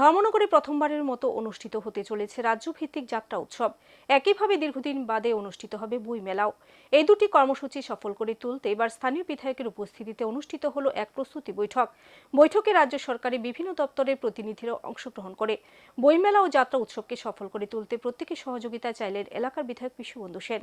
ধর্মনগরে প্রথমবারের মতো অনুষ্ঠিত হতে চলেছে রাজ্যভিত্তিক যাত্রা উৎসব। একইভাবে দীর্ঘদিন বাদে অনুষ্ঠিত হবে বই মেলাও। এই দুটি কর্মসূচি সফল করে তুলতে এবার স্থানীয় বিধায়কের উপস্থিতিতে অনুষ্ঠিত হলো এক প্রস্তুতি বৈঠক। বৈঠকে রাজ্য সরকারের বিভিন্ন দপ্তরের প্রতিনিধিরা অংশগ্রহণ করে। বইমেলা ও যাত্রা উৎসবকে সফল করে তুলতে প্রত্যেকের সহযোগিতা চাইলেন এলাকার বিধায়ক বিশ্ববন্ধু সেন।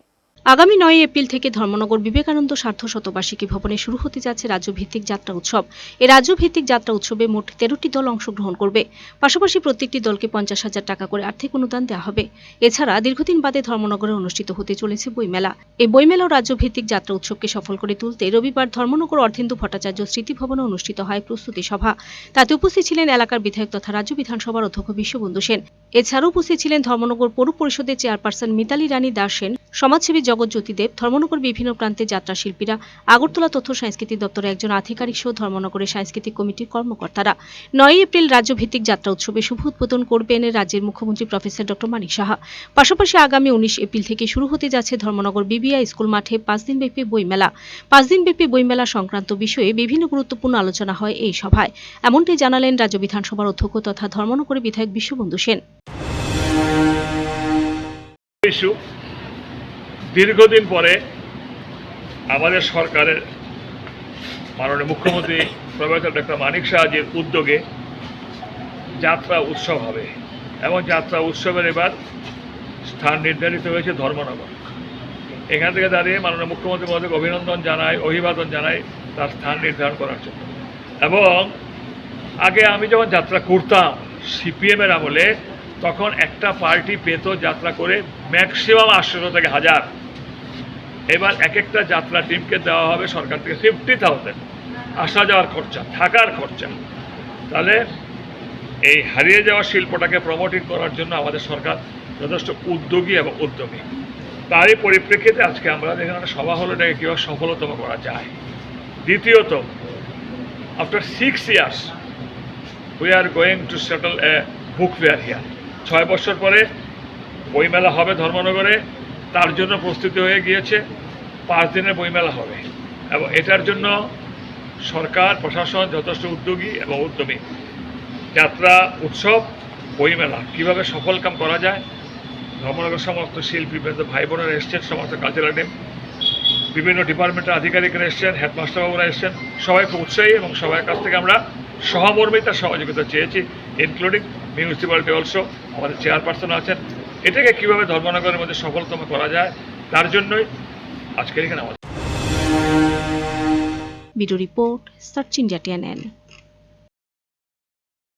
আগামী নয় এপ্রিল থেকে ধর্মনগর বিবেকানন্দ স্বার্থ শতবার্ষিকী ভবনে শুরু হতে যাচ্ছে রাজ্যভিত্তিক যাত্রা উৎসব। এই রাজ্যভিত্তিক যাত্রা উৎসবে মোট তেরোটি দল অংশগ্রহণ করবে। পাশাপাশি প্রত্যেকটি দলকে পঞ্চাশ হাজার টাকা করে আর্থিক অনুদান দেওয়া হবে। এছাড়া দীর্ঘদিন বাদে ধর্মনগরে অনুষ্ঠিত হতে চলেছে বইমেলা। এই বইমেলা রাজ্যভিত্তিক যাত্রা উৎসবকে সফল করে তুলতে রবিবার ধর্মনগর অর্ধেন্দু ভট্টাচার্য স্মৃতি ভবনে অনুষ্ঠিত হয় প্রস্তুতি সভা। তাতে উপস্থিত ছিলেন এলাকার বিধায়ক তথা রাজ্য বিধানসভার অধ্যক্ষ বিশ্ববন্ধু সেন। এছাড়াও উপস্থিত ছিলেন ধর্মনগর পৌর পরিষদের চেয়ারপারসন মিতালি রানী দাস সেন। সমাজসেবী জগৎজ্যোতি দেব ধর্মনগর বিভিন্ন প্রান্তে যাত্রা শিল্পীরা, আগরতলা তথ্য সংস্কৃতি দপ্তরের একজন আধিকারিক সহ ধর্মনগরের সাংস্কৃতিক কমিটির কর্মকর্তারা। নয় এপ্রিল রাজ্যভিত্তিক যাত্রা উৎসবে শুভ উদ্বোধন করবেন রাজ্যের মুখ্যমন্ত্রী প্রফেসর ডক্টর মানিক সাহা। পাশাপাশি আগামী উনিশ এপ্রিল থেকে শুরু হতে যাচ্ছে ধর্মনগর বিবিআই স্কুল মাঠে পাঁচ দিনব্যাপী বইমেলা। পাঁচ দিনব্যাপী বইমেলা সংক্রান্ত বিষয়ে বিভিন্ন গুরুত্বপূর্ণ আলোচনা হয় এই সভায়। এমনটি জানালেন রাজ্য বিধানসভার অধ্যক্ষ তথা ধর্মনগরের বিধায়ক বিশ্ববন্ধু সেন। দীর্ঘদিন পরে আমাদের সরকারের মাননীয় মুখ্যমন্ত্রী প্রফেসর ডক্টর মানিক সাহাজির উদ্যোগে যাত্রা উৎসব হবে এবং যাত্রা উৎসবের এবার স্থান নির্ধারিত হয়েছে ধর্মনগর। এখান থেকে দাঁড়িয়ে মাননীয় মুখ্যমন্ত্রী মহোদয়কে অভিনন্দন জানাই, অভিবাদন জানাই তার স্থান নির্ধারণ করার জন্য। এবং আগে আমি যখন যাত্রা করতাম সিপিএমের আমলে, তখন একটা পার্টি পেত যাত্রা করে ম্যাক্সিমাম আটশো থেকে হাজার এবার এক একটা যাত্রা টিমকে দেওয়া হবে সরকার থেকে ফিফটি থাউজেন্ড আসা যাওয়ার খরচা, থাকার খরচা। তাহলে এই হারিয়ে যাওয়া শিল্পটাকে প্রমোটিং করার জন্য আমাদের সরকার যথেষ্ট উদ্যোগী এবং উদ্যমী। তারই পরিপ্রেক্ষিতে আজকে আমরা একটা সভা হলো, এটাকে কীভাবে সফলতম করা যায়। দ্বিতীয়ত after six years we are going to settle a book fair here ছয় বছর পরে বইমেলা হবে ধর্মনগরে। তার জন্য প্রস্তুতি হয়ে গিয়েছে। পাঁচ দিনের বইমেলা হবে। এবং এটার জন্য সরকার, প্রশাসন যথেষ্ট উদ্যোগী এবং উদ্যমী। যাত্রা, উৎসব, বইমেলা, কীভাবে সফল কাম করা যায়? ধর্মনগর সমস্ত শিল্পী ভাই বোনেরা এসছেন, সমস্ত কালচারাল টিম। বিভিন্ন ডিপার্টমেন্টের আধিকারিকরা এসছেন, হেডমাস্টারবাবুরা এসছেন। সবাই উৎসাহী এবং সবার কাছ থেকে আমরা সহমর্মিতার সহযোগিতা চেয়েছি ইনক্লুডিং মিউনিসিপ্যালিটি অলসো আমাদের চেয়ারপারসন আছেন। এটাকে কীভাবে ধর্মনগরের মধ্যে সফলতম করা যায়, তার জন্যই আজকের এখানে আমাদের রিপোর্ট, সার্চ ইন্ডিয়া